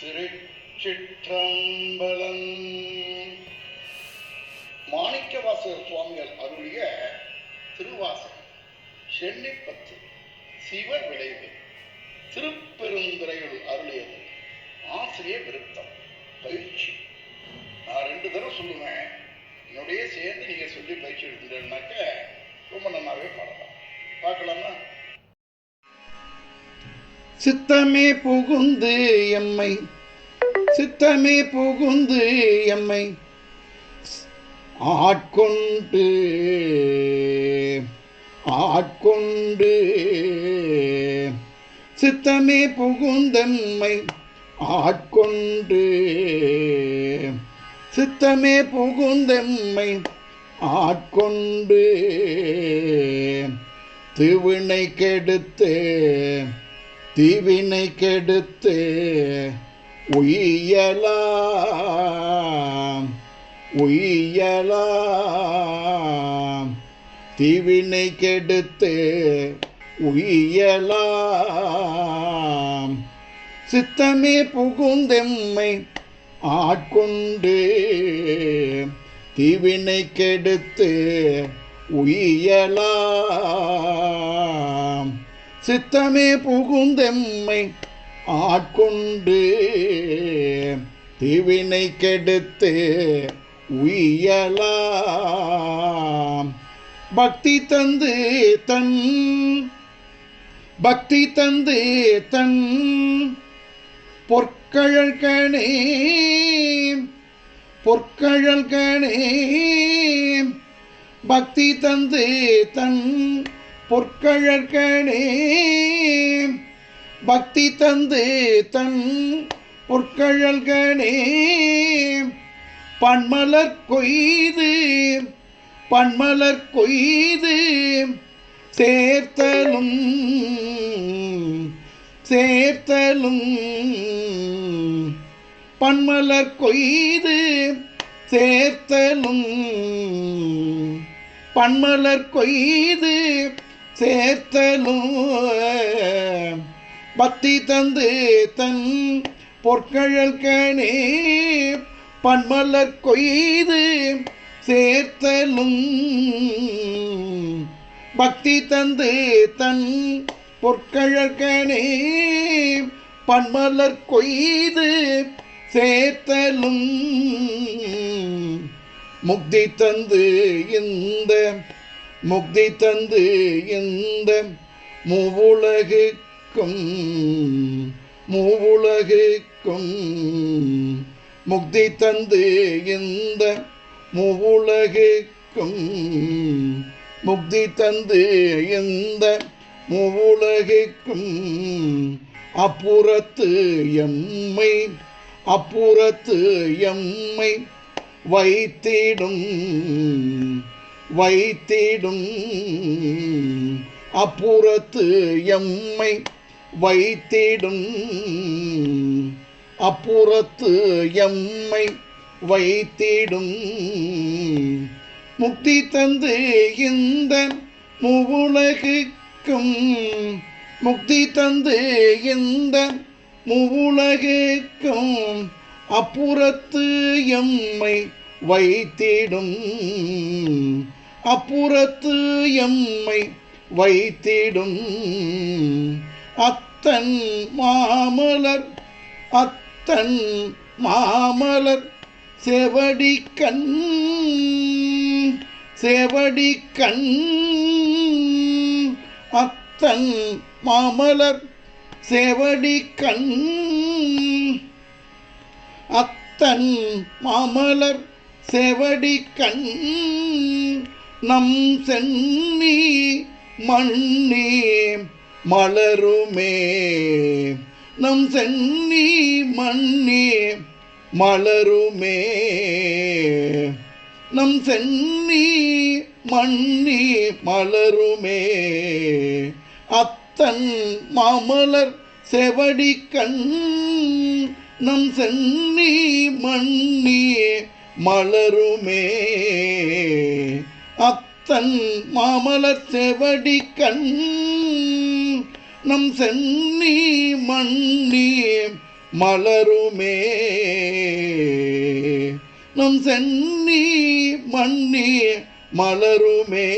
திருச்சிற்றம்பலம். மாணிக்கவாசகர் சுவாமிகள் அருளிய திருவாசகம் சென்னிப்பத்து சிவ விளைவு திருப்பெருந்துறையுள் அருளியது. ஆசிரியர் விருத்தம் பயிற்சி. நான் ரெண்டு தடவை சொல்லுவேன். என்னுடைய சேர்ந்து நீங்க சொல்லி பயிற்சி எடுத்துட்டேன்னாக்க ரொம்ப நல்லாவே பாடலாம். பார்க்கலாமா? சித்தமே புகுந்து எம்மை. சித்தமே புகுந்து எம்மை. ஆட்கொண்டு ஆட்கொண்டு. சித்தமே புகுந்தம்மை. ஆட்கொண்டு சித்தமே புகுந்தம்மை. ஆட்கொண்டு திருவினை கெடுத்து. தீவினை கெடுத்து உய்யலாம் உய்யலாம். தீவினை கெடுத்து உய்யலாம். சித்தமே புகுந்தெம்மை ஆட்கொண்டு தீவினை கெடுத்து உய்யலாம். சித்தமே புகுந்தெம்மை ஆட்கொண்டு திவினை கெடுத்து உயலாம் பக்தி தந்து தன் பக்தி தந்து தன் பொற்கழல்கணே பொற்கழல்கணே பக்தி தந்து தன் பொற்கழற்கனே பக்தி தந்து தன் பொற்கழல்கனே. பன்மலர் கொய்து பன்மலர் கொய்து சேர்த்தலும் சேர்த்தலும். பன்மலர் கொய்து சேர்த்தலும். பன்மலர் கொய்து சேர்த்தனும் பத்தி தந்து தன் பொற்கழல்கணே பன்மலர் கொய்து சேர்த்தலும் பக்தி தந்து தன் பொற்கழற்கனே பன்மலர் கொய்து சேர்த்தலும் முக்தி தந்து இந்த முக்தி தந்து இந்த மூவுலகுக்கும் மூவுலகுக்கும். முக்தி தந்து இந்த மூவுலகுக்கும் முக்தி தந்து இந்த மூவுலகுக்கும். அப்புறத்து எம்மை அப்புறத்து எம்மை வைத்திடும். வைத்திடும். அப்புறத்து எம்மை வைத்திடும். அப்புறத்து எம்மை வைத்திடும். முக்தி தந்து இந்த முவுலகுக்கும். முக்தி தந்து இந்த முவுலகுக்கும். அப்புறத்து எம்மை வைத்திடும். அப்புறத்து எம்மை வைத்திடும். அத்தன் மாமலர் அத்தன் மாமலர் செவடி கண் செவடி கண் அத்தன் மாமலர் செவடி கண் அத்தன் மாமலர் செவடி கண் நம் சென்னி மண்ணே மலருமே. நம் சென்னி மண்ணே மலருமே. நம் சென்னி மண்ணி மலருமே. அத்தன் மாமலர் செவடி கண். நம் சென்னி மண்ணி மலருமே. அத்தன் மாமலர் செவடி கண் நம் சென்னி மண்ணி மலருமே. நம் சென்னி மண்ணி மலருமே.